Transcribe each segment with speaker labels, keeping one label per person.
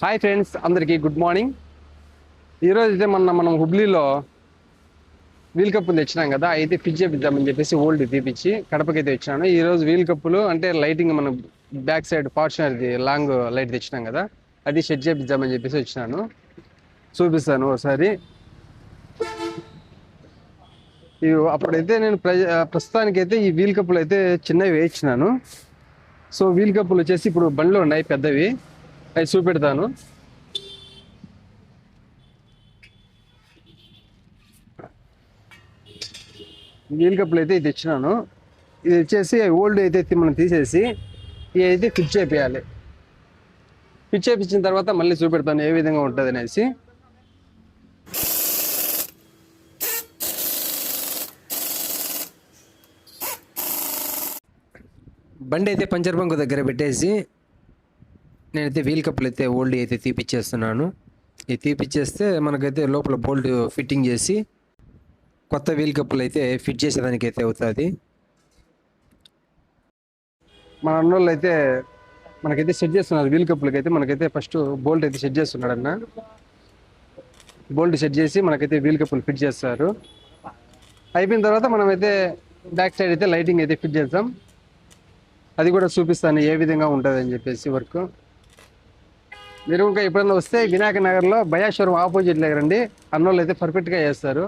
Speaker 1: Hi friends అందరికీ good morning. ఈరోజు అయితే మొన్న మనం హుబ్లీలో వీల్ కప్పులు తెచ్చినాం కదా అయితే ఫిట్ చేపిద్దామని చెప్పేసి ఓల్డ్ తీపిచ్చి కడపకి అయితే వచ్చినాను ఈరోజు వీల్ కప్పులు అంటే లైటింగ్ మనం బ్యాక్ సైడ్ ఫార్చునర్ది లాంగ్ లైట్ తెచ్చినాం కదా అది సెట్ చేపిద్దామని చెప్పేసి వచ్చినాను. చూపిస్తాను ఒకసారి ఇవి అప్పుడైతే నేను ప్ర ప్రస్తుతానికైతే ఈ వీల్ కప్పులు అయితే చిన్నవి వేయించినాను. సో వీల్ కప్పులు వచ్చేసి ఇప్పుడు బండ్లు ఉన్నాయి పెద్దవి. అవి చూపెడతాను. వీల్ కప్పులు అయితే ఇది తెచ్చినాను. ఇది వచ్చేసి ఓల్డ్ అయితే మనం తీసేసి ఇవి అయితే ఫిట్ చేపియాలి. ఫిట్ చేపించిన తర్వాత మళ్ళీ చూపెడతాను ఏ విధంగా ఉంటుంది అనేసి. బండి అయితే పంచర్ బంకు దగ్గర పెట్టేసి నేనైతే వీల్ కప్పులు అయితే ఓల్డ్ అయితే తీపిచ్చేస్తున్నాను. ఇది తీపిచ్చేస్తే మనకైతే లోపల బోల్ట్ ఫిట్టింగ్ చేసి కొత్త వీల్ కప్పులు అయితే ఫిట్ చేసేదానికి అయితే అవుతుంది. మన అన్నోళ్ళు అయితే మనకైతే సెట్ చేస్తున్నారు. వీల్ కప్పులకి అయితే మనకైతే ఫస్ట్ బోల్ట్ అయితే సెట్ చేస్తున్నాడు అన్న బోల్ట్ సెట్ చేసి మనకైతే వీల్ కప్పులు ఫిట్ చేస్తారు. అయిపోయిన తర్వాత మనమైతే బ్యాక్ సైడ్ అయితే లైటింగ్ అయితే ఫిట్ చేస్తాం అది కూడా చూపిస్తాను ఏ విధంగా ఉంటుంది అని చెప్పేసి వర్క్. మీరు ఇంకా ఎప్పుడైనా వస్తే వినాయక నగర్లో బయాశ్వరం ఆపోజిట్ రండి అన్నోళ్ళు అయితే పర్ఫెక్ట్గా చేస్తారు.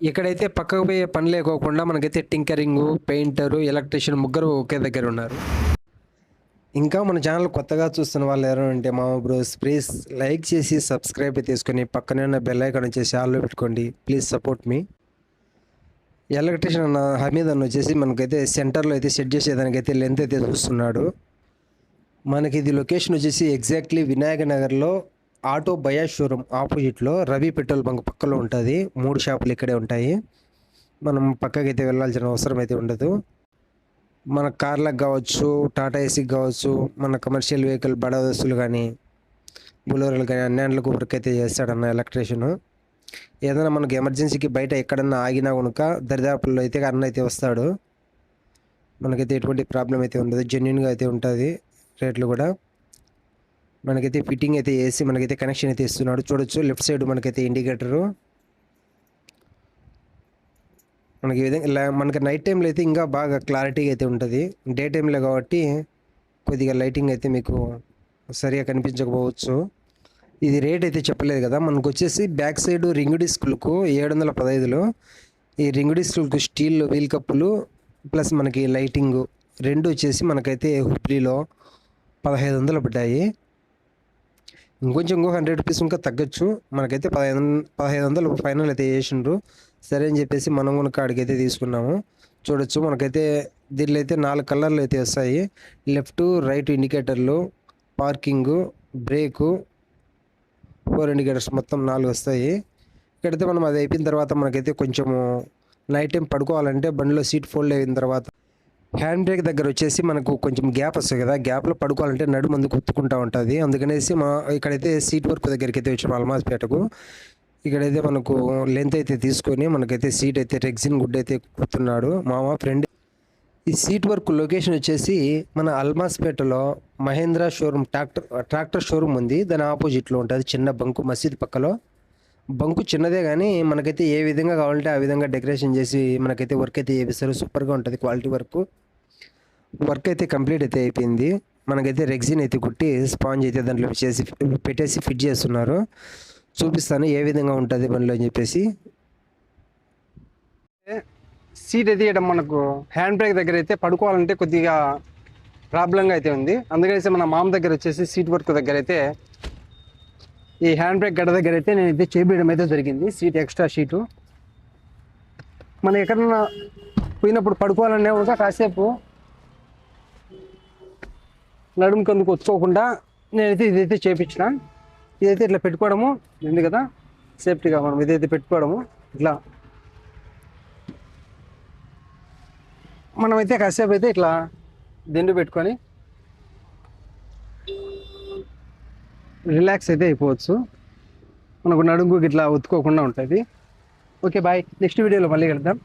Speaker 1: ఇక్కడైతే పక్కకు పోయే పని లేకోకుండా మనకైతే టింకరింగ్ పెయింటరు ఎలక్ట్రీషియన్ ముగ్గురు ఒకే దగ్గర ఉన్నారు. ఇంకా మన ఛానల్ కొత్తగా చూస్తున్న వాళ్ళు ఎవరైనా ఉంటే మా బ్రోస్ ప్లీజ్ లైక్ చేసి సబ్స్క్రైబ్ తీసుకొని పక్కనే ఉన్న బెల్ ఐకాన్ చేసి ఆల్లో పెట్టుకోండి. Please support me. ఎలక్ట్రీషియన్ అన్న హమీద్ అన్న వచ్చేసి మనకైతే సెంటర్లో అయితే సెట్ చేసేదానికైతే లెంత్ అయితే చూస్తున్నాడు. మనకి ఇది లొకేషన్ వచ్చేసి ఎగ్జాక్ట్లీ వినాయక నగర్లో ఆటో బయా షోరూమ్ ఆపోజిట్లో రవి పెట్రోల్ బంక్ పక్కలో ఉంటుంది. మూడు షాపులు ఇక్కడే ఉంటాయి. మనం పక్కకైతే వెళ్ళాల్సిన అవసరం అయితే ఉండదు. మన కార్లకు కావచ్చు టాటా ఏసీకి కావచ్చు మన కమర్షియల్ వెహికల్ బడా బస్సులు కానీ బులోరలు కానీ అన్నింటికి వర్క్ అయితే చేస్తాడన్న ఎలక్ట్రీషియన్. ఏదైనా మనకు ఎమర్జెన్సీకి బయట ఎక్కడన్నా ఆగినా కనుక దరిదాపుల్లో అయితే అన్న అయితే వస్తాడు. మనకైతే ఎటువంటి ప్రాబ్లం అయితే ఉండదు. జెన్యున్గా అయితే ఉంటుంది. రేట్లు కూడా మనకైతే ఫిట్టింగ్ అయితే వేసి మనకైతే కనెక్షన్ అయితే ఇస్తున్నాడు. చూడొచ్చు లెఫ్ట్ సైడ్ మనకైతే ఇండికేటరు మనకి విధంగా మనకి నైట్ టైంలో అయితే ఇంకా బాగా క్లారిటీగా అయితే ఉంటుంది. డే టైంలో కాబట్టి కొద్దిగా లైటింగ్ అయితే మీకు సరిగా కనిపించకపోవచ్చు. ఇది రేట్ అయితే చెప్పలేదు కదా. మనకు వచ్చేసి బ్యాక్ సైడ్ రింగ్ డిస్కులకు ఏడు వందల పదహైదులో ఈ రింగ్ డిస్కులకు స్టీల్ వీల్ కప్పులు ప్లస్ మనకి లైటింగ్ రెండు వచ్చేసి మనకైతే హుబ్లీలో పదహైదు వందలు పడ్డాయి. ఇంకొంచెం ఇంకో హండ్రెడ్ రూపీస్ ఇంకా తగ్గచ్చు. మనకైతే పదహైదు పదహైదు వందలు ఫైనల్ అయితే చేసిండ్రు. సరే అని చెప్పేసి మనం కూడా అయితే తీసుకున్నాము. చూడొచ్చు మనకైతే దీనిలో అయితే నాలుగు కలర్లు అయితే వస్తాయి. లెఫ్ట్ రైట్ ఇండికేటర్లు పార్కింగు బ్రేకు ఫోర్ ఇండికేటర్స్ మొత్తం నాలుగు వస్తాయి. ఇక్కడైతే మనం అది అయిపోయిన తర్వాత మనకైతే కొంచెము నైట్ టైం పడుకోవాలంటే బండిలో సీట్ ఫోల్డ్ అయిన తర్వాత హ్యాండ్ బ్రేక్ దగ్గర వచ్చేసి మనకు కొంచెం గ్యాప్ వస్తుంది కదా గ్యాప్లో పడుకోవాలంటే నడు మందు కుత్తుకుంటూ ఉంటుంది. అందుకనేసి మా ఇక్కడైతే సీట్ వర్క్ దగ్గరికి అయితే వచ్చాము అల్మాస్పేటకు ఇక్కడైతే మనకు లెంత్ అయితే తీసుకొని మనకైతే సీట్ అయితే రెగ్జిన్ గుడ్ అయితే కుడుతున్నాడు. మామ ఫ్రెండ్ ఈ సీట్ వర్క్ లొకేషన్ వచ్చేసి మన అల్మాస్పేటలో Mahindra showroom tractor tractor showroom ఉంది. దాని ఆపోజిట్లో ఉంటుంది చిన్న బంకు మసీద్ పక్కలో. బంకు చిన్నదే కానీ మనకైతే ఏ విధంగా కావాలంటే ఆ విధంగా డెకరేషన్ చేసి మనకైతే వర్క్ అయితే చేపిస్తారు. సూపర్గా ఉంటుంది క్వాలిటీ వర్క్ వర్క్ అయితే కంప్లీట్ అయితే అయిపోయింది. మనకైతే రెగ్జిన్ అయితే కుట్టి స్పాంజ్ అయితే దాంట్లో చేసి పెట్టేసి ఫిట్ చేస్తున్నారు. చూపిస్తాను ఏ విధంగా ఉంటుంది బండిలో అని చెప్పేసి. సీట్ అయితే ఇక్కడ మనకు హ్యాండ్ బ్రేక్ దగ్గర అయితే పడుకోవాలంటే కొద్దిగా ప్రాబ్లంగా అయితే ఉంది. అందుకనేసి మన మామ దగ్గర వచ్చేసి సీట్ వర్క్ దగ్గర అయితే ఈ హ్యాండ్ బ్రేక్ గడ్డ దగ్గర అయితే నేను అయితే చేపించడం అయితే జరిగింది. సీట్ ఎక్స్ట్రా షీటు మనం ఎక్కడన్నా పోయినప్పుడు పడుకోవాలనే కూడా కాసేపు నడుము కందుకు వచ్చుకోకుండా నేనైతే ఇదైతే చేపించిన. ఇదైతే ఇట్లా పెట్టుకోవడము ఉంది కదా సేఫ్టీగా మనం ఇదైతే పెట్టుకోవడము ఇట్లా. మనమైతే కాసేపు అయితే ఇట్లా దిండు పెట్టుకొని రిలాక్స్ అయితే అయిపోవచ్చు. మనకు నడుంకు ఇట్లా ఒత్తుకోకుండా ఉంటుంది. Okay bye. నెక్స్ట్ వీడియోలో మళ్ళీ కలుద్దాం.